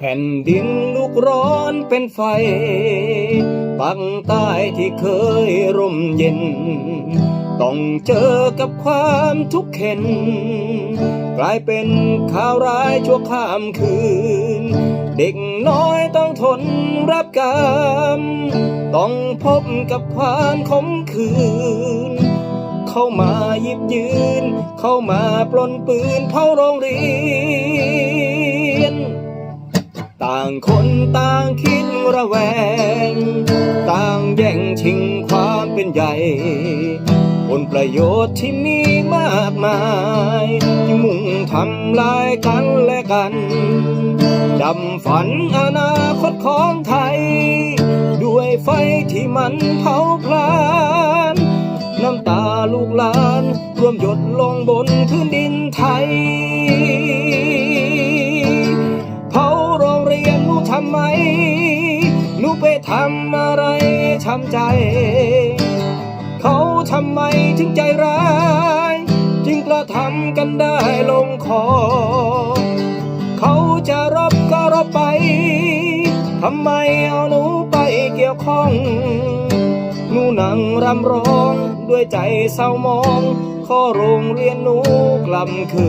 แผ่นดินลุกร้อนเป็นไฟ ปักใต้ที่เคยร่มเย็น ต้องเจอกับความทุกข์เข็น กลายเป็นข่าวร้ายชั่วข้ามคืน เด็กน้อยต้องทนรับกรรม ต้องพบกับความขมขื่นเข้ามาหยิบยืน เข้ามาปล้นปืนเผาโรงเรียน ต่างคนต่างคิดระแวง ต่างแย่งชิงความเป็นใหญ่ ผลประโยชน์ที่มีมากมายที่มุ่งทำลายกันและกันดำฝันอนาคตของไทย ด้วยไฟที่มันเผาพลาน น้ำตาลูกหลานร่วมหยดลงบนพื้นดินไทย ไปทำอะไรช้ำใจ เขาทำไมถึงใจร้าย จึงกระทำกันได้ลงคอ เขาจะรบก็รบไป ทำไมเอาหนูไปเกี่ยวข้องหนูนั่งรำร้องด้วยใจเศร้ามอง ขอโรงเรียนหนูกลับคื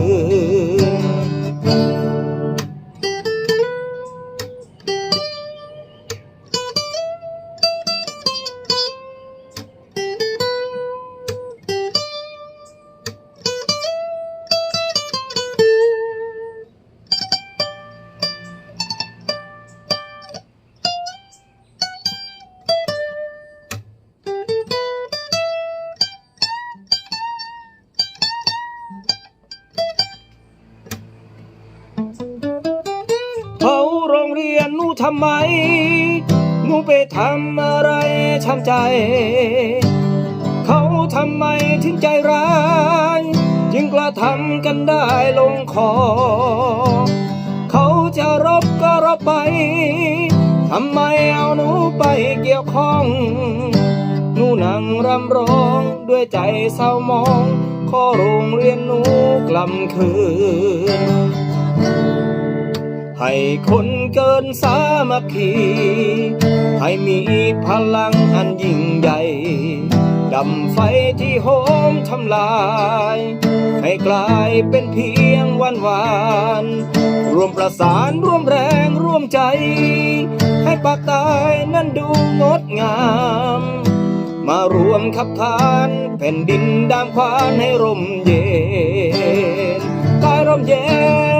น ทำไม หนูไปทำอะไรช้ำใจ เขาทำไมถึงใจร้าย จึงกระทำกันได้ลงคอ เขาจะรบก็รบไป ทำไมเอาหนูไปเกี่ยวข้อง หนูนั่งรำร้องด้วยใจเศร้ามอง ขอโรงเรียนหนูกลับคืน ให้คนเกินสามัคคี ให้มีพลังอันยิ่งใหญ่ดำไฟที่โหมทำลาย ให้กลายเป็นเพียงวันวานรวมประสานร่วมแรงร่วมใจ ให้ปากใตายนั้นดูงดงาม มารวมขับขานแผ่นดินดามควานให้ร่มเย็นใต้ร่มเย็น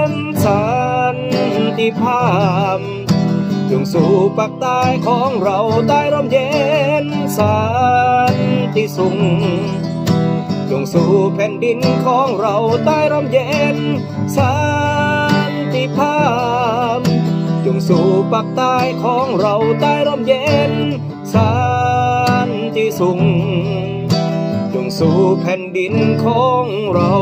ติภาพจงสู่ปากใต้ของเราใต้ร่มเย็นสันติสุขจงสู่แผ่นดินของเราใต้ร่มเย็นสันติภาพจงสู่ปากใต้ของเราใต้ร่มเย็นสันติสุขจงสู่แผ่นดินของเรา